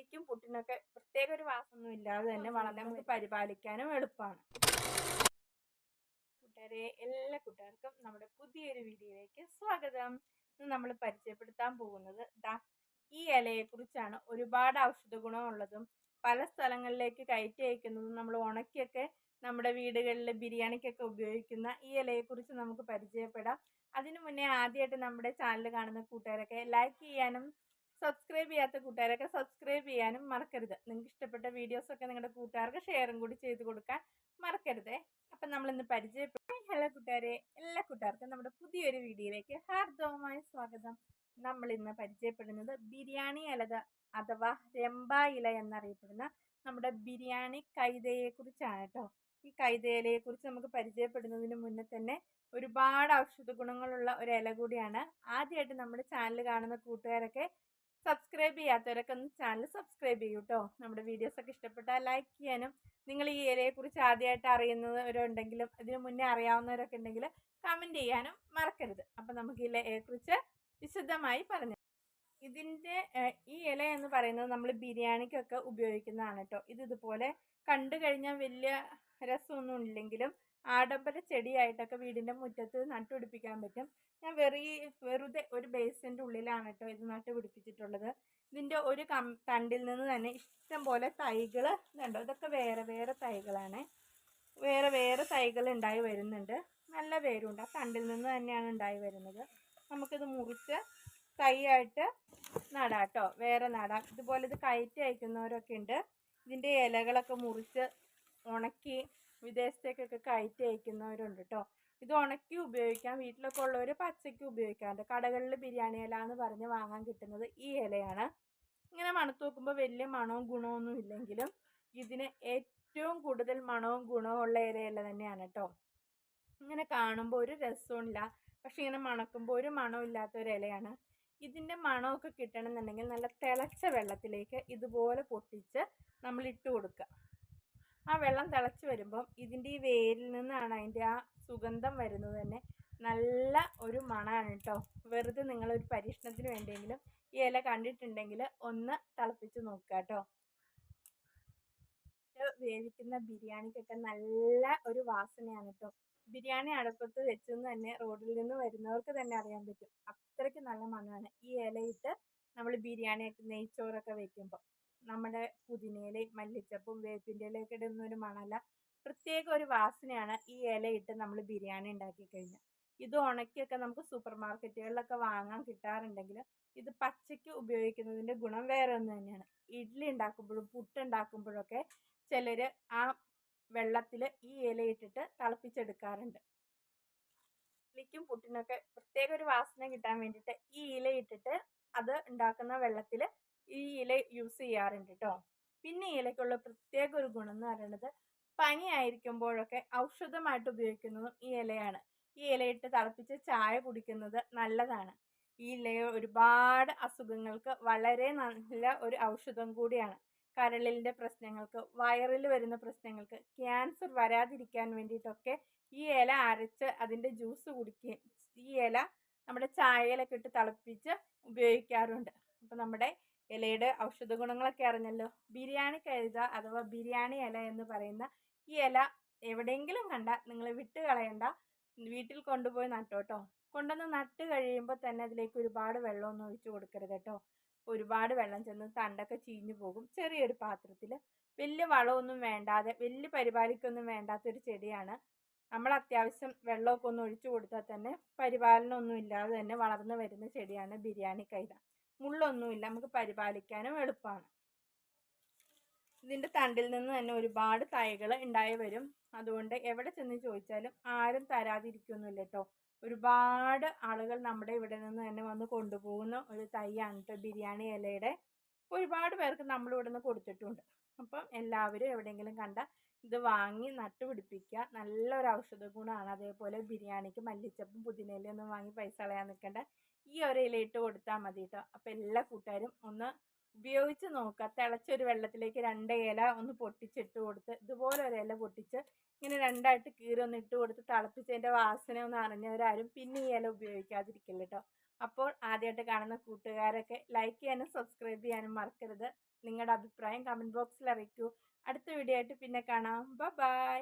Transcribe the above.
ഇഡ്ലിക്കും പുട്ടിനൊക്കെ പ്രത്യേക ഒരു വാസമൊന്നും ഇല്ലാതെ തന്നെ വളരെ നമുക്ക് പരിപാലിക്കാനും എളുപ്പമാണ് കൂട്ടുകാരെ എല്ലാ കൂട്ടുകാർക്കും നമ്മുടെ പുതിയൊരു വീഡിയോയിലേക്ക് സ്വാഗതം. ഇന്ന് നമ്മൾ പരിചയപ്പെടുത്താൻ പോകുന്നത് ദാ ഈ ഇലയെ കുറിച്ചാണ്. ഒരുപാട് ഔഷധ ഗുണമുള്ളതും പല സ്ഥലങ്ങളിലേക്ക് കയറ്റി അയക്കുന്നതും നമ്മൾ ഉണക്കിയൊക്കെ നമ്മുടെ വീടുകളിൽ ബിരിയാണിക്കൊക്കെ ഉപയോഗിക്കുന്ന ഈ ഇലയെ കുറിച്ച് നമുക്ക് പരിചയപ്പെടാം. അതിനു മുന്നേ ആദ്യമായിട്ട് നമ്മുടെ ചാനൽ കാണുന്ന കൂട്ടുകാരൊക്കെ ലൈക്ക് ചെയ്യാനും സബ്സ്ക്രൈബ് ചെയ്യാത്ത കൂട്ടുകാരൊക്കെ സബ്സ്ക്രൈബ് ചെയ്യാനും മറക്കരുത്. നിങ്ങൾക്ക് ഇഷ്ടപ്പെട്ട വീഡിയോസൊക്കെ നിങ്ങളുടെ കൂട്ടുകാർക്ക് ഷെയറും കൂടി ചെയ്ത് കൊടുക്കാൻ മറക്കരുതേ. അപ്പം നമ്മൾ ഇന്ന് പരിചയപ്പെട്ടു ഹലോ കൂട്ടുകാരെ. എല്ലാ കൂട്ടുകാർക്കും നമ്മുടെ പുതിയൊരു വീഡിയോയിലേക്ക് ഹാർദവമായ സ്വാഗതം. നമ്മൾ ഇന്ന് പരിചയപ്പെടുന്നത് ബിരിയാണി ഇലക അഥവാ രമ്പ ഇല എന്നറിയപ്പെടുന്ന നമ്മുടെ ബിരിയാണി കൈതയെ കുറിച്ചാണ് കേട്ടോ. ഈ കൈതയിലയെ കുറിച്ച് നമുക്ക് പരിചയപ്പെടുന്നതിന് മുന്നേ തന്നെ ഒരുപാട് ഔഷധ ഗുണങ്ങളുള്ള ഒരു ഇല കൂടിയാണ് ആദ്യമായിട്ട് നമ്മുടെ ചാനൽ കാണുന്ന കൂട്ടുകാരൊക്കെ സബ്സ്ക്രൈബ് ചെയ്യാത്തവരൊക്കെ ഒന്ന് ചാനൽ സബ്സ്ക്രൈബ് ചെയ്യൂ കേട്ടോ നമ്മുടെ വീഡിയോസൊക്കെ ഇഷ്ടപ്പെട്ടാൽ ലൈക്ക് ചെയ്യാനും നിങ്ങൾ ഈ ഏരിയയെക്കുറിച്ച് കുറിച്ച് ആദ്യമായിട്ട് അറിയുന്നവരുണ്ടെങ്കിലും ഇതിനു മുന്നേ അറിയാവുന്നവരൊക്കെ ഉണ്ടെങ്കിൽ കമന്റ് ചെയ്യാനും മറക്കരുത്. അപ്പം നമുക്ക് ഈ ഇലയെ കുറിച്ച് വിശദമായി പറഞ്ഞു ഇതിന്റെ ഈ ഇല എന്ന് പറയുന്നത് നമ്മൾ ബിരിയാണിക്കൊക്കെ ഉപയോഗിക്കുന്നതാണ് കേട്ടോ ഇത് ഇതുപോലെ കണ്ടു കഴിഞ്ഞാൽ വലിയ രസമൊന്നും ഇല്ലെങ്കിലും ആഡംബര ചെടിയായിട്ടൊക്കെ വീടിന്റെ മുറ്റത്ത് നട്ടുപിടിപ്പിക്കാൻ പറ്റും. ഞാൻ വെറി വെറുതെ ഒരു ബേസിന്റെ ഉള്ളിലാണ് കേട്ടോ ഇത് നട്ടുപിടിപ്പിച്ചിട്ടുള്ളത്. ഇതിന്റെ ഒരു കം തണ്ടിൽ നിന്ന് തന്നെ ഇഷ്ടം പോലെ തൈകൾ ഇതുണ്ടോ? ഇതൊക്കെ വേറെ വേറെ തൈകളാണ്. വേറെ വേറെ തൈകൾ ഉണ്ടായി വരുന്നുണ്ട്. നല്ല വേരുണ്ട് ആ തണ്ടിൽ നിന്ന് തന്നെയാണ് ഉണ്ടായി വരുന്നത്. നമുക്കിത് മുറിച്ച് തൈയായിട്ട് നടാം കേട്ടോ വേറെ നടാം. ഇതുപോലെ ഇത് കയറ്റി അയക്കുന്നവരൊക്കെ ഉണ്ട്. ഇതിന്റെ ഇലകളൊക്കെ മുറിച്ച് ഉണക്കി വിദേശത്തേക്കൊക്കെ കയറ്റി അയക്കുന്നവരുണ്ട് കേട്ടോ ഇത് ഉണക്കി ഉപയോഗിക്കാം. വീട്ടിലൊക്കെ ഉള്ളവർ പച്ചയ്ക്ക് ഉപയോഗിക്കാറുണ്ട് കടകളിൽ ബിരിയാണി ഇല എന്ന് പറഞ്ഞ് വാങ്ങാൻ കിട്ടുന്നത് ഈ ഇലയാണ്. ഇങ്ങനെ മണത്ത് നോക്കുമ്പോൾ വലിയ മണവും ഗുണമൊന്നും ഇല്ലെങ്കിലും ഇതിന് ഏറ്റവും കൂടുതൽ മണവും ഗുണവും ഉള്ള ഇലയില തന്നെയാണ് കേട്ടോ ഇങ്ങനെ കാണുമ്പോൾ ഒരു രസവും ഇല്ല. പക്ഷെ ഇങ്ങനെ മണക്കുമ്പോൾ ഒരു മണവും ഇല്ലാത്ത ഒരു ഇലയാണ്. ഇതിന്റെ മണമൊക്കെ കിട്ടണമെന്നുണ്ടെങ്കിൽ നല്ല തിളച്ച വെള്ളത്തിലേക്ക് ഇതുപോലെ പൊട്ടിച്ച് നമ്മൾ ഇട്ട് കൊടുക്കുക. ആ വെള്ളം തിളച്ച് വരുമ്പം ഇതിന്റെ ഈ വേരിൽ നിന്നാണ് അതിന്റെ ആ സുഗന്ധം വരുന്നത് തന്നെ. നല്ല ഒരു മണമാണ് കേട്ടോ വെറുതെ നിങ്ങളൊരു പരീക്ഷണത്തിന് വേണ്ടിയെങ്കിലും ഈ ഇല കണ്ടിട്ടുണ്ടെങ്കിൽ ഒന്ന് തിളപ്പിച്ച് നോക്കുക കേട്ടോ വേവിക്കുന്ന ബിരിയാണിക്കൊക്കെ നല്ല ഒരു വാസനയാണ് കേട്ടോ ബിരിയാണി അടുപ്പത്ത് വെച്ചെന്ന് തന്നെ റോഡിൽ നിന്ന് വരുന്നവർക്ക് തന്നെ അറിയാൻ പറ്റും. അത്രയ്ക്ക് നല്ല മണമാണ് ഈ ഇലയിട്ട് നമ്മൾ ബിരിയാണിയൊക്കെ നെയ്ച്ചോറൊക്കെ വെക്കുമ്പോൾ നമ്മുടെ പുതിനയിലയും മല്ലിച്ചപ്പും വേപ്പിന്റെ ഇലയൊക്കെ ഇടുന്ന ഒരു മണമല്ല. പ്രത്യേക ഒരു വാസനയാണ് ഈ ഇലയിട്ട് നമ്മൾ ബിരിയാണി ഉണ്ടാക്കി കഴിഞ്ഞാൽ ഇത് ഉണക്കിയൊക്കെ നമുക്ക് സൂപ്പർ മാർക്കറ്റുകളിലൊക്കെ വാങ്ങാൻ കിട്ടാറുണ്ടെങ്കിൽ ഇത് പച്ചയ്ക്ക് ഉപയോഗിക്കുന്നതിന്റെ ഗുണം വേറെ ഒന്ന് തന്നെയാണ്. ഇഡ്ഡലി ഉണ്ടാക്കുമ്പോഴും പുട്ട് ഉണ്ടാക്കുമ്പോഴൊക്കെ ചിലർ ആ വെള്ളത്തിൽ ഈ ഇലയിട്ടിട്ട് തിളപ്പിച്ചെടുക്കാറുണ്ട്. ഇഡ്ഡലിക്കും പുട്ടിനൊക്കെ പ്രത്യേക ഒരു വാസന കിട്ടാൻ വേണ്ടിയിട്ട് ഈ ഇല ഇട്ടിട്ട് അത് ഉണ്ടാക്കുന്ന വെള്ളത്തിൽ ഈ ഇല യൂസ് ചെയ്യാറുണ്ട് കേട്ടോ പിന്നെ ഈ ഇലയ്ക്കുള്ള പ്രത്യേക ഒരു ഗുണം എന്ന് പറയുന്നത് പനി ആയിരിക്കുമ്പോഴൊക്കെ ഔഷധമായിട്ട് ഉപയോഗിക്കുന്നതും ഈ ഇലയാണ്. ഈ ഇലയിട്ട് തിളപ്പിച്ച് ചായ കുടിക്കുന്നത് നല്ലതാണ്. ഈ ഇല ഒരുപാട് അസുഖങ്ങൾക്ക് വളരെ നല്ല ഒരു ഔഷധം കൂടിയാണ്. കരളിന്റെ പ്രശ്നങ്ങൾക്ക് വയറിൽ വരുന്ന പ്രശ്നങ്ങൾക്ക് ക്യാൻസർ വരാതിരിക്കാൻ വേണ്ടിയിട്ടൊക്കെ ഈ ഇല അരച്ച് അതിന്റെ ജ്യൂസ് കുടിക്കുകയും ഈ ഇല നമ്മുടെ ചായയിലൊക്കെ ഇട്ട് തിളപ്പിച്ച് ഉപയോഗിക്കാറുണ്ട്. അപ്പോൾ നമ്മുടെ ഇലയുടെ ഔഷധ ഗുണങ്ങളൊക്കെ അറിഞ്ഞല്ലോ. ബിരിയാണി കഴുത അഥവാ ബിരിയാണി ഇല എന്ന് പറയുന്ന ഈ ഇല എവിടെയെങ്കിലും കണ്ട നിങ്ങൾ വിട്ട് കളയണ്ട. വീട്ടിൽ കൊണ്ടുപോയി നട്ടോട്ടോ കൊണ്ടുവന്ന് നട്ട് കഴിയുമ്പോൾ തന്നെ അതിലേക്ക് ഒരുപാട് വെള്ളമൊന്നും ഒഴിച്ചു കൊടുക്കരുത് കേട്ടോ. ഒരുപാട് വെള്ളം ചെന്ന് തണ്ടൊക്കെ ചീഞ്ഞു പോകും. ചെറിയൊരു പാത്രത്തിൽ. വലിയ വളമൊന്നും വേണ്ടാതെ വലിയ പരിപാലിക്കൊന്നും വേണ്ടാത്തൊരു ചെടിയാണ്. നമ്മൾ അത്യാവശ്യം വെള്ളമൊക്കെ ഒന്ന് ഒഴിച്ചു കൊടുത്താൽ തന്നെ പരിപാലനമൊന്നും ഇല്ലാതെ തന്നെ വളർന്നു വരുന്ന ചെടിയാണ് ബിരിയാണി കൈത മുള്ളൊന്നുമില്ല. നമുക്ക് പരിപാലിക്കാനും എളുപ്പമാണ് ഇതിന്റെ തണ്ടിൽ നിന്ന് തന്നെ ഒരുപാട് തൈകൾ ഉണ്ടായി വരും. അതുകൊണ്ട് എവിടെ ചെന്ന് ചോദിച്ചാലും ആരും തരാതിരിക്കൊന്നുമില്ല കേട്ടോ ഒരുപാട് ആളുകൾ നമ്മുടെ ഇവിടെ നിന്ന് തന്നെ വന്ന് കൊണ്ടുപോകുന്ന ഒരു തൈയാണ് കേട്ടോ ബിരിയാണി ഇലയുടെ. ഒരുപാട് പേർക്ക് നമ്മൾ ഇവിടെ നിന്ന് കൊടുത്തിട്ടുണ്ട്. അപ്പം എല്ലാവരും എവിടെയെങ്കിലും കണ്ട ഇത് വാങ്ങി നട്ടുപിടിപ്പിക്കുക നല്ലൊരു ഔഷധ ഗുണമാണ്. അതേപോലെ ബിരിയാണിക്ക് മല്ലിച്ചപ്പും പുതിനയിലയും ഒന്നും വാങ്ങി പൈസ കളയാൻ നിൽക്കേണ്ട ഈ ഒരു ഇലയിട്ട് കൊടുത്താൽ മതി കേട്ടോ അപ്പോൾ എല്ലാ കൂട്ടുകാരും ഒന്ന് ഉപയോഗിച്ച് നോക്കുക തിളച്ചൊരു വെള്ളത്തിലേക്ക് രണ്ട് ഇല ഒന്ന് പൊട്ടിച്ചിട്ട് കൊടുത്ത് ഇതുപോലെ ഒരു ഇല പൊട്ടിച്ച് ഇങ്ങനെ രണ്ടായിട്ട് കീറി ഒന്ന് ഇട്ട് കൊടുത്ത് തിളപ്പിച്ചതിന്റെ വാസന ഒന്ന് അറിഞ്ഞവരാരും പിന്നെ ഈ ഇല ഉപയോഗിക്കാതിരിക്കില്ല കേട്ടോ അപ്പോൾ ആദ്യമായിട്ട് കാണുന്ന കൂട്ടുകാരൊക്കെ ലൈക്ക് ചെയ്യാനും സബ്സ്ക്രൈബ് ചെയ്യാനും മറക്കരുത്. നിങ്ങളുടെ അഭിപ്രായം കമന്റ് ബോക്സിൽ അറിയിക്കൂ. അടുത്ത വീഡിയോ ആയിട്ട് പിന്നെ കാണാം. ബൈ